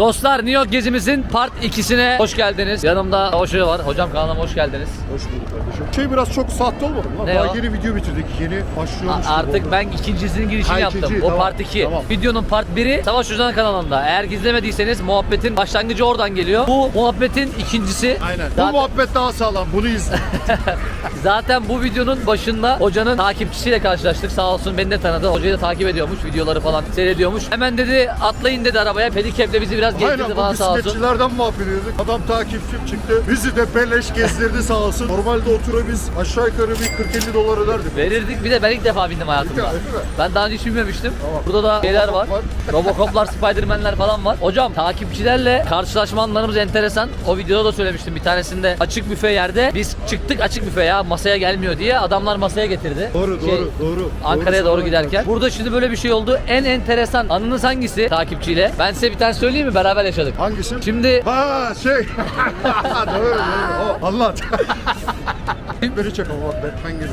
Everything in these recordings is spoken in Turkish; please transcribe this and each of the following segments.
Dostlar New York gezimizin part 2'sine hoş geldiniz. Yanımda Hoca var. Hocam kanalıma hoş geldiniz. Hoş bulduk kardeşim. Şey biraz çok sahte olmadı mı lan? Ne Daha o? yeni video bitirdik. Yeni başlıyormuş Artık ben ikincisinin girişini Ha, yaptım. ikinci, o tamam. part 2. Tamam. Videonun part 1'i Savaş Hoca'nın kanalında. Eğer gizlemediyseniz muhabbetin başlangıcı oradan geliyor. Bu muhabbetin ikincisi. Aynen. Zaten, Bu muhabbet daha sağlam. Bunu izle. zaten bu videonun başında hocanın takipçisiyle karşılaştık. Sağ olsun beni de tanıdı. Hocayı da takip ediyormuş. Videoları falan seyrediyormuş. Hemen dedi atlayın dedi arabaya. Pedikep'le bizi biraz gezdirdi Aynen falan bu sağ olsun. bisikletçilerden muhabbet ediyorduk. Adam takipçim çıktı. Bizi de beleş gezdirdi sağ olsun. Normalde otura biz aşağı yukarı bir 40-50 dolar öderdik. Verirdik. Bir de ben ilk defa bindim hayatımda. Değil mi? Ben daha önce hiç binmemiştim. Tamam. Burada da şeyler var. Robocop var. Robocop'lar, Spiderman'ler falan var. Hocam takipçilerle karşılaşma anlarımız enteresan. O videoda da söylemiştim. Bir tanesinde açık büfe yerde biz çıktık açık büfe ya masaya gelmiyor diye adamlar masaya getirdi. Doğru Şey, doğru doğru. Ankara'ya Doğru doğru giderken. Burada şimdi böyle bir şey oldu. En enteresan anınız hangisi takipçiyle? Ben size bir tane söyleyeyim mi? Beraber yaşadık. Hangisi? Şimdi Ha şey. doğru doğru. O, anlat. Çek ama bak Batman gibi.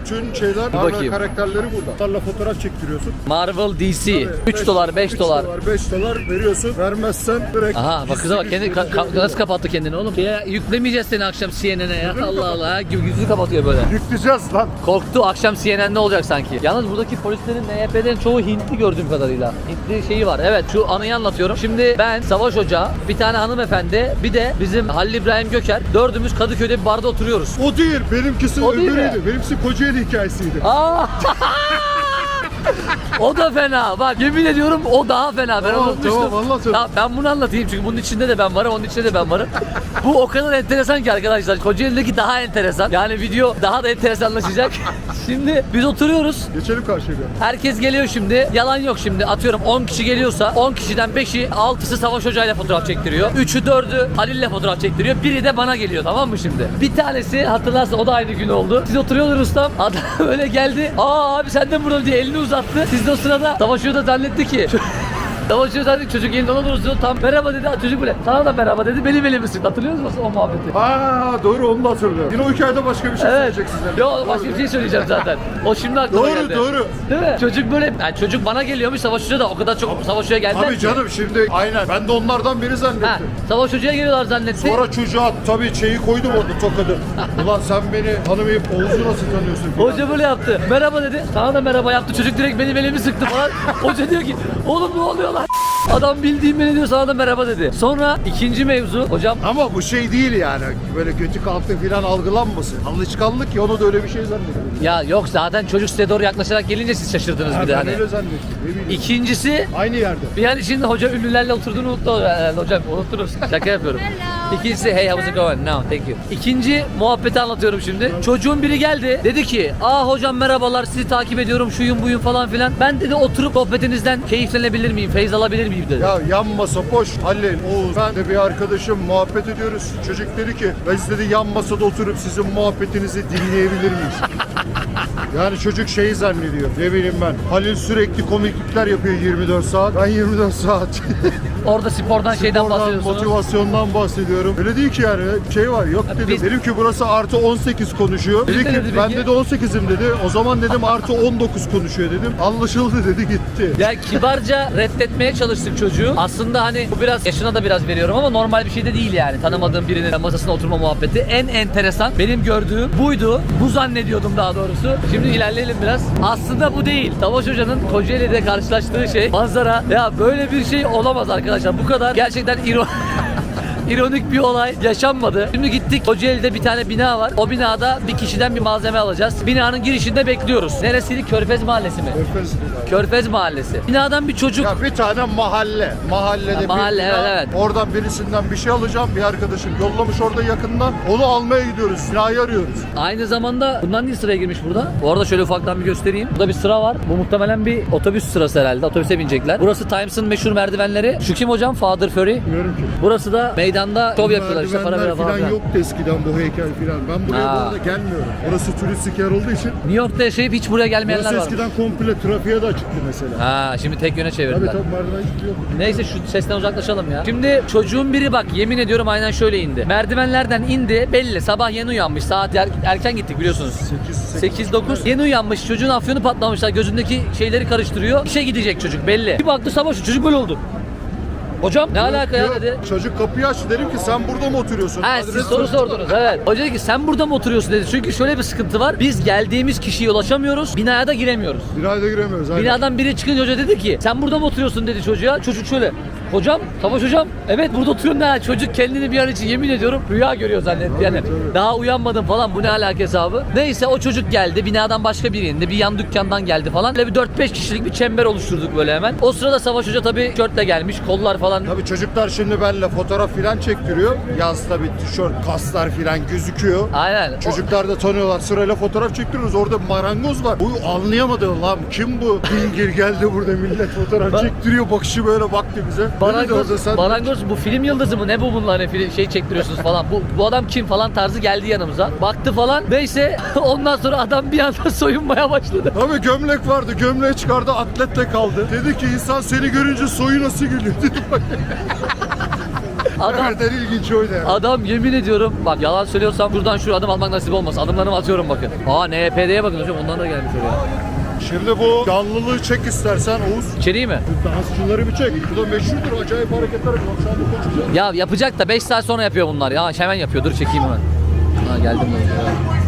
Bütün şeyler, Marvel bakayım. karakterleri burada. Onlarla fotoğraf çektiriyorsun. Marvel DC Tabii, 3 beş- dolar 5 üç dolar. 5 dolar veriyorsun. Vermezsen direkt Aha bak kıza bak kendi ka- ka- nasıl kapattı kendini oğlum. Ya, yüklemeyeceğiz seni akşam CNN'e ya. Allah Allah gibi yüzünü kapatıyor böyle. Yükleyeceğiz lan. Korktu akşam CNN'de olacak sanki. Yalnız buradaki polislerin NYP'lerin çoğu Hintli gördüğüm kadarıyla. Hintli şeyi var. Evet şu anıyı anlatıyorum. Şimdi ben Savaş Hoca, bir tane hanımefendi, bir de bizim Halil İbrahim Göker. Dördümüz Kadıköy'de bir barda oturuyoruz. O değil. Benimkisi O değil mi? öbürüydü. Benimkisi Kocaeli hikayesiydi. Aa! O da fena. Bak yemin ediyorum o daha fena. Ben Tamam, unutmuştum. tamam, anlat onu. Tamam, ben bunu anlatayım çünkü bunun içinde de ben varım, onun içinde de ben varım. Bu o kadar enteresan ki arkadaşlar. Kocaeli'deki daha enteresan. Yani video daha da enteresanlaşacak. Şimdi biz oturuyoruz. Geçelim karşıya. Herkes geliyor şimdi. Yalan yok şimdi. Atıyorum 10 kişi geliyorsa 10 kişiden 5'i 6'sı Savaş Hoca ile fotoğraf çektiriyor. 3'ü 4'ü Halil ile fotoğraf çektiriyor. Biri de bana geliyor tamam mı şimdi? Bir tanesi hatırlarsa o da aynı gün oldu. Siz oturuyorlar ustam. Adam öyle geldi. Aa abi sen de burada diye elini uzattı. Siz de o sırada Savaş Hoca da zannetti ki. Hoca zannetti çocuk elini ona dursun. Tam merhaba dedi. Çocuk böyle sana da merhaba dedi. Benim elimi sıktı. Hatırlıyor musunuz o muhabbeti? Aa doğru onu da hatırlıyorum. Yine o hikayede başka bir şey Evet. söyleyeceksin. sen. Yo başka bir şey söyleyeceğim zaten. O şimdi aklıma Doğru, geldi. doğru. Değil mi? Çocuk böyle yani çocuk bana geliyormuş Savaş Hoca da o kadar çok Savaş Hoca'ya geldiler Tabii ki. canım şimdi aynen ben de onlardan biri Ha, zannettim. Savaş Hoca'ya geliyorlar zannetti. Sonra çocuğa tabii şeyi koydum orada tokadı. Ulan sen beni tanımayıp Oğuz'u nasıl tanıyorsun? falan. Hoca böyle yaptı. Merhaba dedi. Sana da merhaba yaptı. Çocuk direkt benim elimi sıktı falan. Hoca diyor ki oğlum ne oluyor lan? Adam bildiğim beni diyor sana da merhaba dedi. Sonra ikinci mevzu hocam Ama bu şey değil yani. Böyle kötü kalktı falan algılanmasın. Alışkanlık ya onu da öyle bir şey zannediyorum. ya yok zaten çocuk size doğru yaklaşarak gelince siz şaşırdınız bir de ben hani. öyle zannettim. Ne bileyim. İkincisi Aynı yerde. yani şimdi hoca ünlülerle oturduğunu unuttu herhalde hocam unuttunuz. Şaka yapıyorum. İkincisi hey how's it going? No thank you. İkinci muhabbeti anlatıyorum şimdi. Çocuğun biri geldi. Dedi ki aa hocam merhabalar sizi takip ediyorum şuyum buyum falan filan. Ben dedi oturup sohbetinizden keyiflenebilir miyim? Feyiz alabilir miyim dedi. Ya yan masa boş. Halil, Oğuz, ben de bir arkadaşım muhabbet ediyoruz. Çocuk dedi ki biz dedi yan masada oturup sizin muhabbetinizi dinleyebilir miyiz? Yani çocuk şeyi zannediyor. Ne bileyim ben. Halil sürekli komiklikler yapıyor 24 saat. Ben 24 saat. Orada spordan şeyden Oradan bahsediyorsunuz. motivasyondan bahsediyorum. Öyle değil ki yani şey var yok dedim. biz- Dedim ki burası artı 18 konuşuyor. Dedi ki ben ya? dedi 18'im dedi. O zaman dedim artı 19 konuşuyor dedim. Anlaşıldı dedi gitti. Ya kibarca reddetmeye çalıştık çocuğu. Aslında hani bu biraz yaşına da biraz veriyorum ama normal bir şey de değil yani. Tanımadığım birinin masasına oturma muhabbeti. En enteresan benim gördüğüm buydu. Bu zannediyordum daha doğrusu. Şimdi ilerleyelim biraz. Aslında bu değil. Savaş Hoca'nın Kocaeli'de karşılaştığı şey manzara. Ya böyle bir şey olamaz arkadaşlar. Bu kadar gerçekten iro İronik bir olay yaşanmadı. Şimdi gittik Kocaeli'de bir tane bina var. O binada bir kişiden bir malzeme alacağız. Binanın girişinde bekliyoruz. Neresiydi? Körfez Mahallesi mi? Öpmez dedi. Körfez Mahallesi. Binadan bir çocuk Ya bir tane mahalle. Mahallede Ha, bir mahalle, bina. evet, evet. Oradan birisinden bir şey alacağım. Bir arkadaşım yollamış orada yakından. Onu almaya gidiyoruz. Binayı arıyoruz. Aynı zamanda bundan değil sıraya girmiş burada. Bu arada şöyle ufaktan bir göstereyim. Burada bir sıra var. Bu muhtemelen bir otobüs sırası herhalde. Otobüse binecekler. Burası Times'ın meşhur merdivenleri. Şu kim hocam? Father Furry. Bilmiyorum ki. Burası da meydanda şov yapıyorlar işte para veren falan. filan. yoktu eskiden bu heykel falan. Ben buraya Ha. bu arada gelmiyorum. Burası turistik yer olduğu için. New York'ta yaşayıp hiç buraya gelmeyenler Burası var. eskiden komple trafiğe de açıktı mesela. Ha şimdi tek yöne Tabii çevirdiler. tabii merdiven gidiyor. Neyse şu sesten uzaklaşalım ya. Şimdi çocuğun biri bak yemin ediyorum aynen şöyle indi. Merdivenlerden indi belli sabah yeni uyanmış saat er- erken gittik biliyorsunuz. 8, 8-9 yeni uyanmış çocuğun afyonu patlamışlar gözündeki şeyleri karıştırıyor. İşe gidecek çocuk belli. Bir baktı sabah şu çocuk böyle oldu. Hocam ne alaka ya dedi. Çocuk kapıyı açtı dedim ki sen burada mı oturuyorsun? Ha Adres siz soru sordu. sordunuz evet. Hoca dedi ki sen burada mı oturuyorsun dedi. Çünkü şöyle bir sıkıntı var. Biz geldiğimiz kişiye ulaşamıyoruz. Binaya da giremiyoruz. Binaya da giremiyoruz. aynen. Binadan biri çıkınca hoca dedi ki sen burada mı oturuyorsun dedi çocuğa. Çocuk şöyle. Hocam, Savaş hocam. Evet burada oturuyorum ne? Çocuk kendini bir an için yemin ediyorum rüya görüyor zannetti yani. Daha uyanmadım falan bu ne alaka hesabı. Neyse o çocuk geldi. Binadan başka biri indi. Bir yan dükkandan geldi falan. Böyle bir 4-5 kişilik bir çember oluşturduk böyle hemen. O sırada Savaş Hoca tabii tişörtle gelmiş. Kollar falan. Tabii çocuklar şimdi benimle fotoğraf filan çektiriyor. Yaz tabii tişört, kaslar filan gözüküyor. Aynen. Çocuklar da tanıyorlar. Sırayla fotoğraf çektiriyoruz. Orada marangoz var. Bu anlayamadı lan. Kim bu? Dingil geldi burada millet fotoğraf çektiriyor. Bakışı böyle baktı bize. Ne orada sen? marangoz bu film yıldızı mı ne bu bunlar hani film, şey çektiriyorsunuz falan bu, bu adam kim falan tarzı geldi yanımıza baktı falan neyse ondan sonra adam bir anda soyunmaya başladı. Tabii gömlek vardı. Gömleği çıkardı. Atletle kaldı. Dedi ki insan seni görünce soyu nasıl dedi. Bak. Adam Evet en ilginç oydu yani. Adam yemin ediyorum bak yalan söylüyorsam buradan şu adım almak nasip olmaz. Adımlarımı atıyorum bakın. Aa NPD'ye bakın hocam ondan da gelmiş oraya. Şimdi bu canlılığı çek istersen Oğuz. İçeriği mi? Dansçıları bir çek. Bu da meşhurdur. Acayip hareketler yapıyor. Şu anda. Ya yapacak da 5 saat sonra yapıyor bunlar ya. Hemen yapıyor. Dur çekeyim hemen. Ha geldim ben.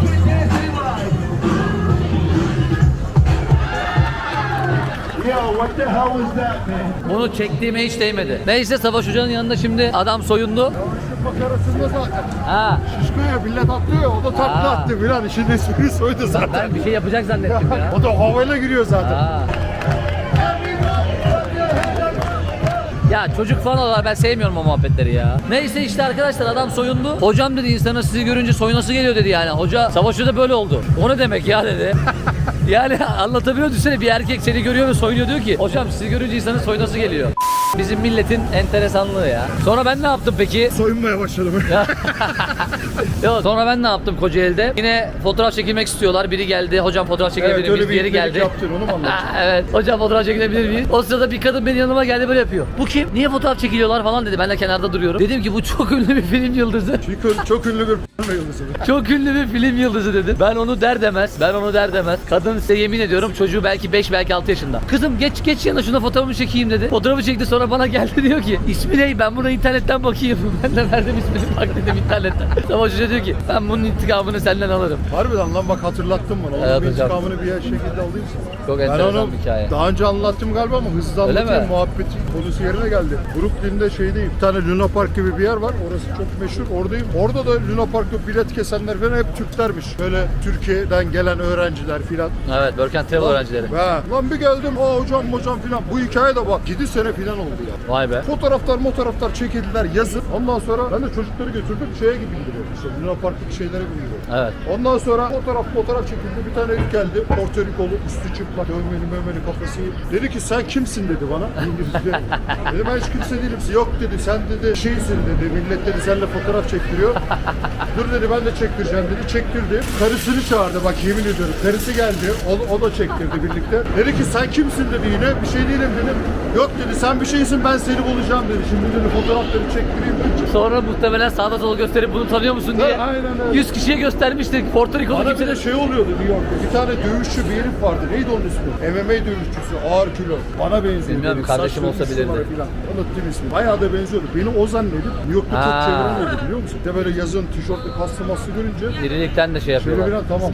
Bunu çektiğime hiç değmedi. Neyse Savaş Hoca'nın yanında şimdi adam soyundu. Şu makarasında zaten. Ha Şişko ya millet atlıyor. O da takla attı. Milan işin ismini soydu zaten. ben bir şey yapacak zannettim ya. O da havayla giriyor zaten. Ha. Ya çocuk falan olarak ben sevmiyorum o muhabbetleri ya. Neyse işte arkadaşlar adam soyundu. Hocam dedi insana sizi görünce soyunası geliyor dedi yani. Hoca savaşta da böyle oldu. O ne demek ya dedi. yani anlatabiliyor düşünsene bir erkek seni görüyor ve soyunuyor diyor ki hocam sizi görünce insanın soyunası geliyor. Bizim milletin enteresanlığı ya. Sonra ben ne yaptım peki? Soyunmaya başladım. Yok sonra ben ne yaptım Kocaeli'de? Yine fotoğraf çekilmek istiyorlar. Biri geldi. Hocam fotoğraf çekilebilir evet miyiz? Diğeri geldi. yaptın onu mu anlatacaksın? evet. Hocam fotoğraf çekilebilir miyiz? O sırada bir kadın benim yanıma geldi böyle yapıyor. Bu kim? Niye fotoğraf çekiliyorlar falan dedi. Ben de kenarda duruyorum. Dedim ki bu çok ünlü bir film yıldızı. Çünkü çok ünlü bir p***me yıldızı. Çok ünlü bir film yıldızı dedim. Ben onu der demez. Ben onu der demez. Kadın size yemin ediyorum çocuğu belki 5 belki 6 yaşında. Kızım geç geç yana şuna fotoğrafımı çekeyim dedi. Fotoğrafı çekti sonra bana geldi diyor ki ismi ne? Ben buna internetten bakayım. Ben de verdim ismini bak dedim internetten. Savaş Hoca diyor ki ben bunun intikamını senden alırım. Harbiden lan bak hatırlattın bana. Onun Evet bir hocam. intikamını bir şekilde alayım sana. Çok enteresan bir hikaye. daha önce anlattım galiba ama hızlı Öyle anlatayım. mi? Muhabbet konusu yerine geldi. Brooklyn'de şeydeyim. Bir tane Luna Park gibi bir yer var. Orası çok meşhur. Oradayım. Orada da Luna Park'ta bilet kesenler falan hep Türklermiş. Böyle Türkiye'den gelen öğrenciler filan. Evet Börkent Travel öğrencileri. Ha, lan bir geldim. Aa hocam hocam filan. Bu hikaye de bak 7 sene filan oldu ya. Vay be. Fotoğraflar fotoğraflar çekildiler yazın. Ondan sonra ben de çocukları götürdüm şeye gibi bindiriyorum. İşte Luna Park'taki şeylere bindiriyorum. Evet. Ondan sonra fotoğraf fotoğraf çekildi. Bir tane herif geldi. Porto Rikolu, üstü çıplak, dövmeli mövmeli kafası. Dedi ki sen kimsin dedi bana. İngilizce. Dedim ben hiç kimse değilim. Yok dedi sen dedi şeysin dedi. Millet dedi seninle fotoğraf çektiriyor. Dur dedi ben de çektireceğim dedi. Çektirdi. Karısını çağırdı bak yemin ediyorum. Karısı geldi. O, o da çektirdi birlikte. Dedi ki sen kimsin dedi yine. Bir şey değilim dedim. Yok dedi sen bir şeysin ben seni bulacağım dedi. Şimdi dedi fotoğrafları çektireyim dedi. Sonra muhtemelen sağda sola gösterip bunu tanıyor musun diye. Aynen öyle. 100 kişiye göstermiştik. Porto Rico'lu Bana bir kimse de şey oluyordu New York'ta. Bir tane dövüşçü bir herif vardı. Neydi onun ismi? MMA dövüşçüsü. Ağır kilo. Bana benziyor. Bilmiyorum, kardeşim olsa Falan. Unuttum ismini. Bayağı da benziyordu. Beni o zannedip New York'ta çok çeviren oldu biliyor musun? De böyle yazın tişörtlü kaslı maslı görünce Dirilikten de şey Şöyle yapıyorlar. falan tamam.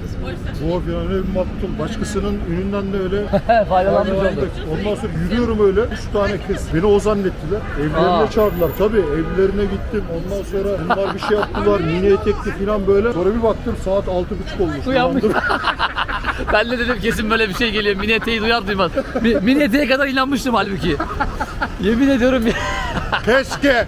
Bu falan öyle bir muhabbet Başkasının ününden de öyle Faydalanmış oldu. faydalandık. Ondan sonra yürüyorum öyle. Üç tane kız. Beni o zannettiler. Evlerine Aa. çağırdılar. Tabii evlerine gittim. Ondan sonra bunlar bir şey yaptılar. Mini etekli falan böyle. Sonra bir baktım saat altı buçuk olmuş. Uyanmış. Uyandım. ben de dedim kesin böyle bir şey geliyor. Mini eteği duyar duymaz. Mi- Mini eteğe kadar inanmıştım halbuki. Yemin ediyorum ya. Keşke.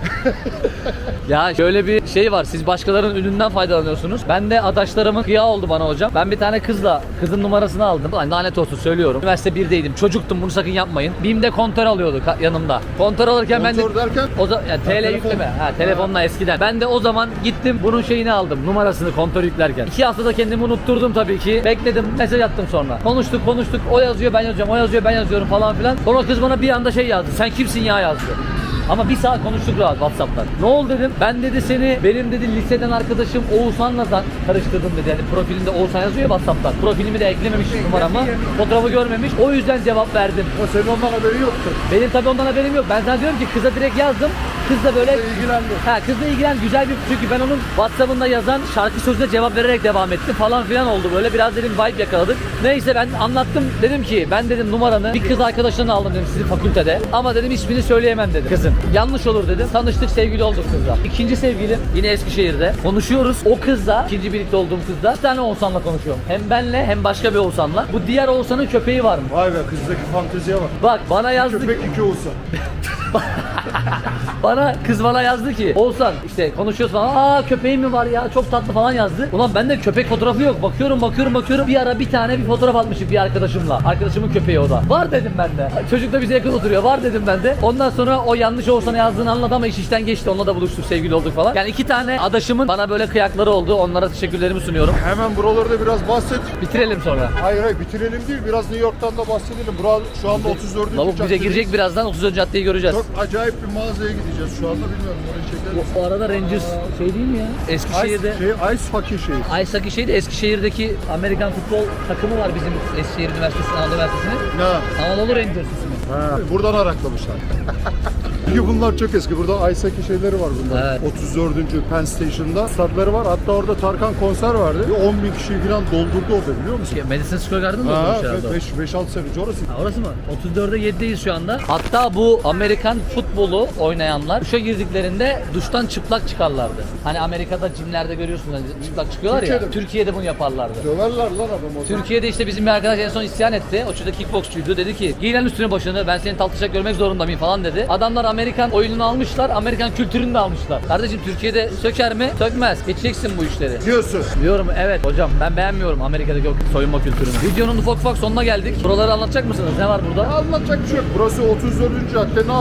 Ya şöyle bir şey var. Siz başkalarının ününden faydalanıyorsunuz. Ben de adaşlarımın kıya oldu bana hocam. Ben bir tane kızla kızın numarasını aldım. Lan lanet olsun söylüyorum. Üniversite 1'deydim. Çocuktum bunu sakın yapmayın. BİM'de kontör alıyordu ka- yanımda. Kontör alırken ben de... Kontör derken? O zaman yani TL telefon. yükleme. Ha telefonla eskiden. Ben de o zaman gittim bunun şeyini aldım. Numarasını kontör yüklerken. İki haftada kendimi unutturdum tabii ki. Bekledim. Mesaj attım sonra. Konuştuk konuştuk. O yazıyor ben yazıyorum. O yazıyor ben yazıyorum falan filan. Sonra kız bana bir anda şey yazdı. Sen kimsin ya yazdı. Ama bir saat konuştuk rahat Whatsapp'tan. Ne oldu dedim. Ben dedi seni benim dedi liseden arkadaşım Oğuzhan'la da karıştırdım dedi. Yani profilinde Oğuzhan yazıyor ya Whatsapp'tan. Profilimi de eklememiş numaramı. Fotoğrafı görmemiş. O yüzden cevap verdim. Ama senin ondan haberin yoktu. Benim tabii ondan haberim yok. Ben sana diyorum ki kıza direkt yazdım. Kız da böyle ilgilendi. Ha kızla ilgilen güzel bir çünkü ben onun WhatsApp'ında yazan şarkı sözüne cevap vererek devam ettim falan filan oldu böyle biraz dedim vibe yakaladık. Neyse ben anlattım dedim ki ben dedim numaranı bir kız arkadaşından aldım dedim sizin fakültede ama dedim ismini söyleyemem dedim kızın. Yanlış olur dedim. Tanıştık sevgili olduk kızla. İkinci sevgilim yine Eskişehir'de. Konuşuyoruz. O kızla ikinci birlikte olduğum kızla bir tane Oğuzhan'la konuşuyorum. Hem benle hem başka bir Oğuzhan'la. Bu diğer Oğuzhan'ın köpeği var mı? Vay be kızdaki fanteziye bak. Bak bana yazdı Köpek iki olsa. Bana kız bana yazdı ki Oğuzhan işte konuşuyoruz falan aa köpeğin mi var ya çok tatlı falan yazdı. Ulan bende köpek fotoğrafı yok. Bakıyorum bakıyorum bakıyorum bir ara bir tane bir fotoğraf atmışım bir arkadaşımla. Arkadaşımın köpeği o da. Var dedim ben de. Çocuk da bize yakın oturuyor. Var dedim ben de. Ondan sonra o yanlış Oğuzhan'a yazdığını anladı ama iş işten geçti. Onunla da buluştuk sevgili olduk falan. Yani iki tane adaşımın bana böyle kıyakları oldu. Onlara teşekkürlerimi sunuyorum. Hemen buralarda biraz bahset. Bitirelim sonra. Hayır hayır bitirelim değil. Biraz New York'tan da bahsedelim. Bura şu anda 34. Lavuk bize girecek birazdan 30. caddeyi göreceğiz. Çok acayip bir mağazaya gideceğiz şu anda. Bilmiyorum orayı çekeriz. Bu arada Rangers şey değil mi ya? Eskişehir'de. Ice, şey, Ice Hockey şeyi. Ice Hockey şeydi Eskişehir'deki Amerikan futbol takımı var bizim Eskişehir Üniversitesi, Anadolu Üniversitesi'nin. Ne? Anadolu Rangers ismi. Ha, buradan araklamışlar. Çünkü bunlar çok eski. Burada Hockey şeyleri var bunlar. Evet. 34. Penn Station'da stadları var. Hatta orada Tarkan konser vardı. Bir 10 bin kişiyi falan doldurdu orada biliyor musun? Madison Square Garden mı olmuş herhalde? o? 5-6 sene önce orası. Ha, orası mı? 34'e 7'deyiz şu anda. Hatta bu Amerikan futbolu oynayanlar duşa girdiklerinde duştan çıplak çıkarlardı. Hani Amerika'da cimlerde görüyorsunuz hani çıplak çıkıyorlar ya. Türkiye'de mi? Türkiye'de bunu yaparlardı. Döverler lan adamı. Türkiye'de işte bizim bir arkadaş en son isyan etti. O çocuk kickboksçuydu. Dedi ki giy lan üstüne başını ben seni taltışacak görmek zorunda mıyım falan dedi. Adamlar Amerikan oyununu almışlar. Amerikan kültürünü de almışlar. Kardeşim Türkiye'de söker mi? Sökmez. Geçeceksin bu işleri. Diyorsun. Diyorum evet hocam ben beğenmiyorum Amerika'daki o soyunma kültürünü. Videonun ufak ufak sonuna geldik. Buraları anlatacak mısınız? Ne var burada? Anlatacak bir şey yok. Burası 34. cadde. Ne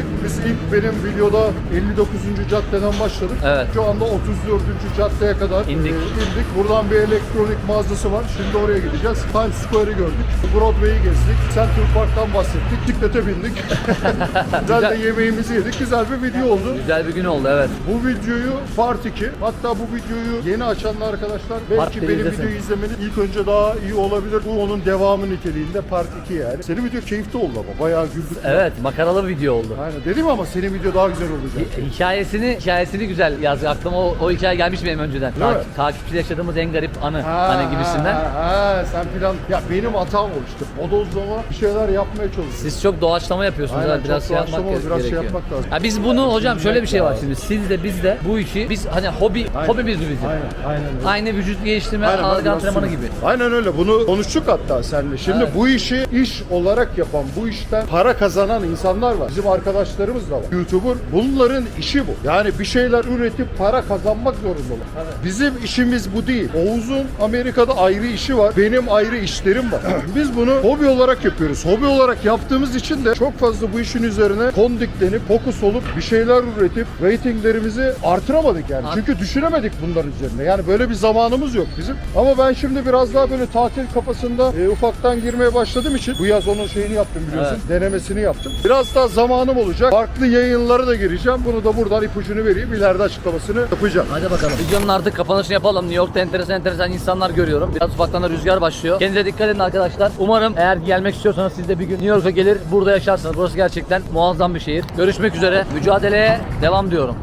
yaptık? Biz ilk benim videoda 59. caddeden başladık. Evet. Şu anda 34. caddeye kadar İndik. e, indik. Buradan bir elektronik mağazası var. Şimdi oraya gideceğiz. Times Square'ı gördük. Broadway'i gezdik. Central Park'tan bahsettik. Bisiklete bindik. Güzel de yemeğimizi yedik. Güzel bir video oldu. Güzel bir gün oldu evet. Bu videoyu Part 2 hatta bu videoyu yeni açan arkadaşlar Part belki benim izlesin. videoyu izlemeniz ilk önce daha iyi olabilir. Bu onun devamı niteliğinde Part 2 yani. Senin video keyifli oldu ama bayağı güldük. Evet makaralı bir video oldu. Aynen dedim ama senin video daha güzel olacak. Hi- Hikayesini hikayesini güzel yazdı. Aklıma o, o hikaye gelmiş benim önceden. Değil mi? Tak- takipçiyle yaşadığımız en garip anı Ha, hani gibisinden. Ha, ha, sen plan... Ya benim hatam o işte. Bodozlama bir şeyler yapmaya çalışıyorum. Siz çok doğaçlama yapıyorsunuz. Aynen, evet, biraz şey yapmak biraz şey gerekiyor. yapmak lazım. Ya biz bunu hocam şöyle bir şey var şimdi. Siz de biz de bu işi biz hani hobi Aynen. hobimiz bizim. Aynen, aynen öyle. Aynı vücut geliştirme, Aynen, ağırlık antrenmanı gibi. Aynen öyle. Bunu konuştuk hatta seninle. Şimdi Evet. bu işi iş olarak yapan, bu işten para kazanan insanlar var. Bizim arkadaşlarımız da var. YouTuber. Bunların işi bu. Yani bir şeyler üretip para kazanmak zorundalar. Bizim işimiz bu değil. Oğuz'un Amerika'da ayrı işi var. Benim ayrı işlerim var. Biz bunu hobi olarak yapıyoruz. Hobi olarak yaptığımız için de çok fazla bu işin üzerine kondiklenip, fokus olup bir şeyler üretip reytinglerimizi artıramadık yani. Art- Çünkü düşünemedik bunların üzerine. Yani böyle bir zamanımız yok bizim. Ama ben şimdi biraz daha böyle tatil kafasında e, ufaktan girmeye başladığım için bu yaz onun şeyini yaptım biliyorsun. Denemesini yaptım. Biraz daha zamanım olacak. Farklı yayınlara da gireceğim. Bunu da buradan ipucunu vereyim. İleride açıklamasını yapacağım. Hadi bakalım. Videonun artık kapanışını yapalım. New York'ta enteresan enteresan insanlar görüyorum. Biraz ufaktan da rüzgar başlıyor. Kendinize dikkat edin arkadaşlar. Umarım eğer gelmek istiyorsanız siz de bir gün New York'a gelir burada yaşarsınız. Burası gerçekten muazzam bir şehir. Görüşmek üzere. Mücadeleye devam diyorum.